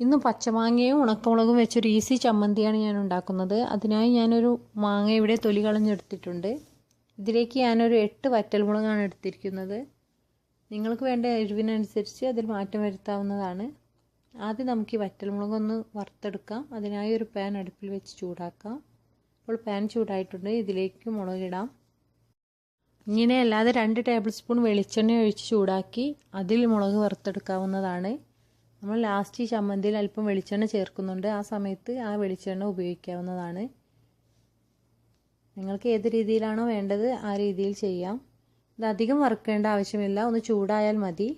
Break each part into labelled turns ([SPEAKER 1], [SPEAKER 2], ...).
[SPEAKER 1] ഇന്ന് പച്ചമാങ്ങയും ഉണക്കമുളകും വെച്ചൊരു ഈസി ചമ്മന്തിയാണ് ഞാൻ ഉണ്ടാക്കുന്നത്. അതിനായി ഞാനൊരു മാങ്ങ ഇവിടെ തൊലി കളഞ്ഞെടുത്തിട്ടുണ്ട്. ഇതിലേക്ക് ഞാനൊരു എട്ട് വറ്റൽമുളകാണ് എടുത്തിരിക്കുന്നത്. നിങ്ങൾക്ക് വേണ്ട എരിവിനനുസരിച്ച് അതിൽ മാറ്റം വരുത്താവുന്നതാണ്. ആദ്യം നമുക്ക് ഈ വറ്റൽമുളകൊന്ന് വറുത്തെടുക്കാം. അതിനായി ഒരു പാൻ അടുപ്പിൽ വെച്ച് ചൂടാക്കാം. അപ്പോൾ പാൻ ചൂടായിട്ടുണ്ട്. ഇതിലേക്ക് മുളകിടാം. ഇങ്ങനെ അല്ലാതെ രണ്ട് ടേബിൾ സ്പൂൺ വെളിച്ചെണ്ണ ഒഴിച്ച് ചൂടാക്കി അതിൽ മുളക് വറുത്തെടുക്കാവുന്നതാണ്. നമ്മൾ ലാസ്റ്റ് ഈ ചമ്മന്തിയിൽ അല്പം വെളിച്ചെണ്ണ ചേർക്കുന്നുണ്ട്. ആ സമയത്ത് ആ വെളിച്ചെണ്ണ ഉപയോഗിക്കാവുന്നതാണ്. നിങ്ങൾക്ക് ഏത് രീതിയിലാണോ വേണ്ടത് ആ രീതിയിൽ ചെയ്യാം. ഇത് അധികം വറുക്കേണ്ട ആവശ്യമില്ല. ഒന്ന് ചൂടായാൽ മതി.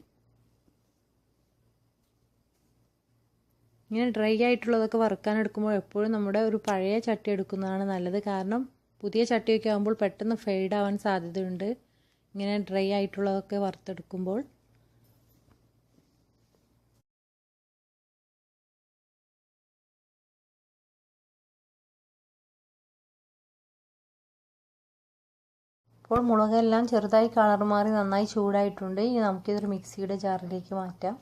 [SPEAKER 1] ഇങ്ങനെ ഡ്രൈ ആയിട്ടുള്ളതൊക്കെ വറുക്കാൻ എടുക്കുമ്പോൾ എപ്പോഴും നമ്മുടെ ഒരു പഴയ ചട്ടി എടുക്കുന്നതാണ് നല്ലത്. കാരണം പുതിയ ചട്ടിയൊക്കെ ആകുമ്പോൾ പെട്ടെന്ന് ഫെയ്ഡ് ആവാൻ സാധ്യതയുണ്ട്. ഇങ്ങനെ ഡ്രൈ ആയിട്ടുള്ളതൊക്കെ വറുത്തെടുക്കുമ്പോൾ. ഇപ്പോൾ മുളകെല്ലാം ചെറുതായി കളർ മാറി നന്നായി ചൂടായിട്ടുണ്ട്. ഇനി നമുക്കിതൊരു മിക്സിയുടെ ജാറിലേക്ക് മാറ്റാം.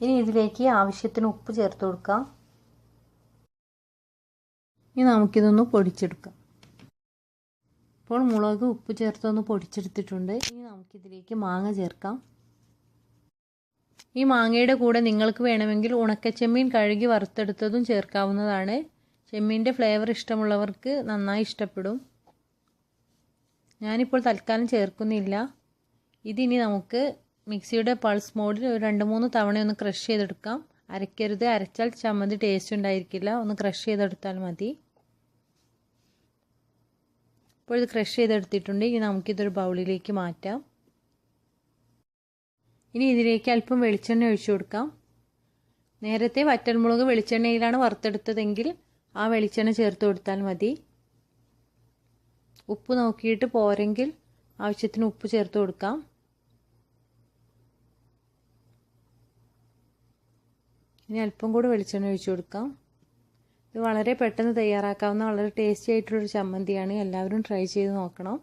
[SPEAKER 1] ഇനി ഇതിലേക്ക് ആവശ്യത്തിന് ഉപ്പ് ചേർത്ത് കൊടുക്കാം. ഇനി നമുക്കിതൊന്ന് പൊടിച്ചെടുക്കാം. ഇപ്പോൾ മുളക് ഉപ്പ് ചേർത്തൊന്ന് പൊടിച്ചെടുത്തിട്ടുണ്ട്. ഇനി നമുക്കിതിലേക്ക് മാങ്ങ ചേർക്കാം. ഈ മാങ്ങയുടെ കൂടെ നിങ്ങൾക്ക് വേണമെങ്കിൽ ഉണക്കച്ചെമ്മീൻ കഴുകി വറുത്തെടുത്തതും ചേർക്കാവുന്നതാണ്. ചെമ്മീന്റെ ഫ്ലേവർ ഇഷ്ടമുള്ളവർക്ക് നന്നായി ഇഷ്ടപ്പെടും. ഞാനിപ്പോൾ തൽക്കാലം ചേർക്കുന്നില്ല. ഇതിനി നമുക്ക് മിക്സിയുടെ പൾസ് മോഡിൽ ഒരു രണ്ട് മൂന്ന് തവണ ഒന്ന് ക്രഷ് ചെയ്തെടുക്കാം. അരയ്ക്കരുത്. അരച്ചാൽ ചമ്മന്തി ടേസ്റ്റ് ഉണ്ടായിരിക്കില്ല. ഒന്ന് ക്രഷ് ചെയ്തെടുത്താൽ മതി. ഇപ്പോൾ ഇത് ക്രഷ് ചെയ്തെടുത്തിട്ടുണ്ട്. ഇനി നമുക്കിതൊരു ബൗളിലേക്ക് മാറ്റാം. ഇനി ഇതിലേക്ക് അല്പം വെളിച്ചെണ്ണ ഒഴിച്ചു കൊടുക്കാം. നേരത്തെ വറ്റൽമുളക് വെളിച്ചെണ്ണയിലാണ് വറുത്തെടുത്തതെങ്കിൽ ആ വെളിച്ചെണ്ണ ചേർത്ത് കൊടുത്താൽ മതി. ഉപ്പ് നോക്കിയിട്ട് പോരെങ്കിൽ ആവശ്യത്തിന് ഉപ്പ് ചേർത്ത് കൊടുക്കാം. ഇനി അല്പം കൂടി വെളിച്ചെണ്ണ ഒഴിച്ചു കൊടുക്കാം. ഇത് വളരെ പെട്ടെന്ന് തയ്യാറാക്കാവുന്ന വളരെ ടേസ്റ്റി ആയിട്ടുള്ളൊരു ചമ്മന്തിയാണ്. എല്ലാവരും ട്രൈ ചെയ്ത് നോക്കണം.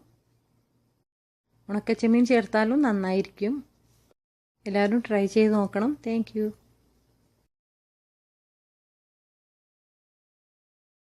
[SPEAKER 1] ഉണക്കച്ചെമ്മീൻ ചേർത്താലും നന്നായിരിക്കും. എല്ലാവരും ട്രൈ ചെയ്ത് നോക്കണം. താങ്ക്